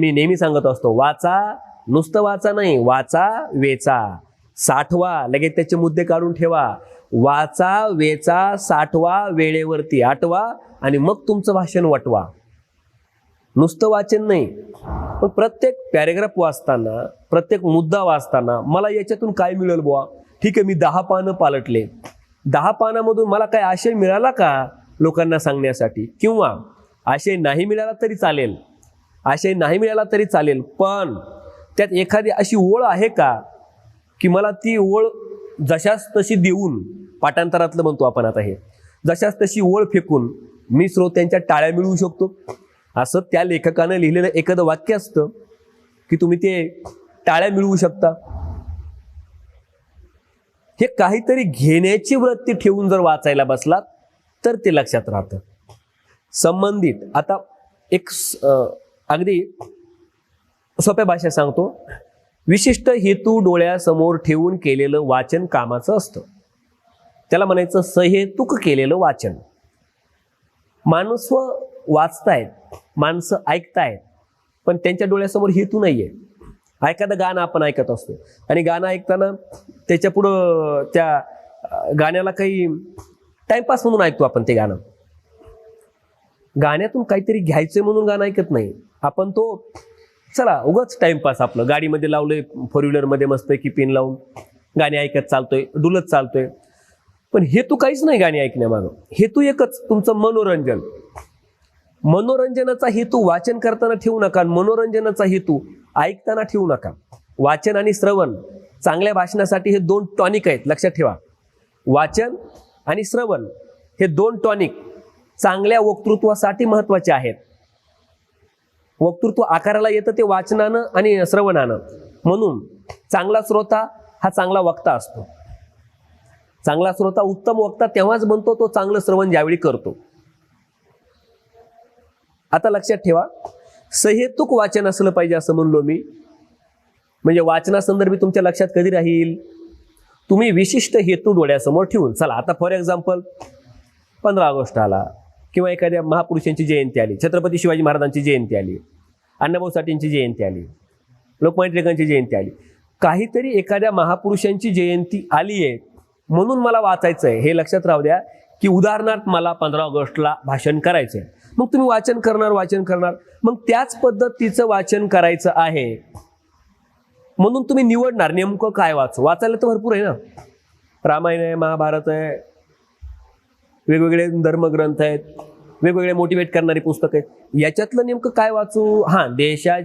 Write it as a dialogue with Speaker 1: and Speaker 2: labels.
Speaker 1: मी नेहमी सांगत असतो वाचा नुसतं वाचा नाही वाचा वेचा. साठवा लगेच त्याचे मुद्दे काढून ठेवा. वाचा वेचा साठवा वेळेवरती आठवा आणि मग तुमचं भाषण वाटवा. नुसतं वाचन नाही. पण प्रत्येक पॅरेग्राफ वाचताना प्रत्येक मुद्दा वाचताना मला याच्यातून काय मिळेल बुवा? ठीक आहे मी दहा पानं पालटले. दहा पानामधून मला काय आशय मिळाला का लोकांना सांगण्यासाठी? किंवा आशय नाही मिळाला तरी चालेल. आशय नाही मिळाला तरी चालेल पण त्यात एखादी अशी ओळ आहे का? की मला ती ओळ जशास तशी देऊन पाठांतरातलं म्हणतो आपण आता हे. जशास तशी ओळ फेकून मी श्रोत्यांच्या टाळ्या मिळवू शकतो. असं त्या लेखकानं लिहिलेलं एखादं वाक्य असतं की तुम्ही ते टाळ्या मिळवू शकता. हे काहीतरी घेण्याची वृत्ती ठेवून जर वाचायला बसलात तर ते लक्षात राहतं. संबंधित आता एक अगदी सोप्या भाषेत सांगतो विशिष्ट हेतू डोळ्यासमोर ठेवून केलेलं वाचन कामाचं असतं. त्याला म्हणायचं सहेतुक केलेलं वाचन. माणूस वाचतायत माणसं ऐकतायत पण त्यांच्या डोळ्यासमोर हेतू नाहीये. एखादं गाणं आपण ऐकत असतो. आणि गाणं ऐकताना त्याच्या पुढं त्या गाण्याला काही टाइमपास म्हणून ऐकतो आपण ते गाणं. गाण्यातून काहीतरी घ्यायचं म्हणून गाणं ऐकत नाही. आपण तो चला उगाच टाइमपास आपलं. गाडीमध्ये लावलंय फोर व्हीलरमध्ये मस्त की पिन लावून. गाणी ऐकत चालतोय डुलत चालतोय. पण हेतू काहीच नाही गाणी ऐकण्यामागं. हेतू एकच तुमचं मनोरंजन. मनोरंजनाचा हेतू वाचन करताना ठेवू नका आणि मनोरंजनाचा हेतू ऐकताना ठेवू नका. वाचन आणि श्रवण चांगल्या भाषणासाठी हे दोन टॉनिक आहेत. लक्षात ठेवा. वाचन आणि श्रवण हे दोन टॉनिक. चांगल्या वक्तृत्वासाठी महत्त्वाचे आहेत. वक्तृत्व आकाराला येतं ते वाचनानं आणि श्रवणानं. म्हणून चांगला श्रोता हा चांगला वक्ता असतो. चांगला श्रोता उत्तम वक्ता तेव्हाच बनतो तो चांगलं श्रवण ज्यावेळी करतो. आता लक्षात ठेवा सहेतुक वाचन असलं पाहिजे असं म्हणलो मी. म्हणजे वाचनासंदर्भी तुमच्या लक्षात कधी राहील? तुम्ही विशिष्ट हेतू डोळ्यासमोर ठेवून. चला आता फॉर एक्झाम्पल पंधरा ऑगस्ट आला. किंवा एखाद्या महापुरुषांची जयंती आली छत्रपती शिवाजी महाराजांची जयंती आली अण्णाभाऊ साठेंची जयंती आली लोकमान्य टिळकांची जयंती आली. काहीतरी एखाद्या महापुरुषांची जयंती आली आहे म्हणून मला वाचायचं आहे हे लक्षात राहू द्या की उदाहरणार्थ मला पंधरा ऑगस्टला भाषण करायचं आहे मग तुम्ही वाचन करणार वाचन करणार. मग त्याच पद्धतीचं वाचन करायचं आहे म्हणून तुम्ही निवडणार. नेमकं काय वाचू? वाचायला तर भरपूर आहे ना. रामायण आहे महाभारत आहे वेगवेगळे धर्मग्रंथ आहेत वेगवेगळे मोटिवेट करणारी पुस्तकं आहेत. याच्यातलं नेमकं काय वाचू? हां देशा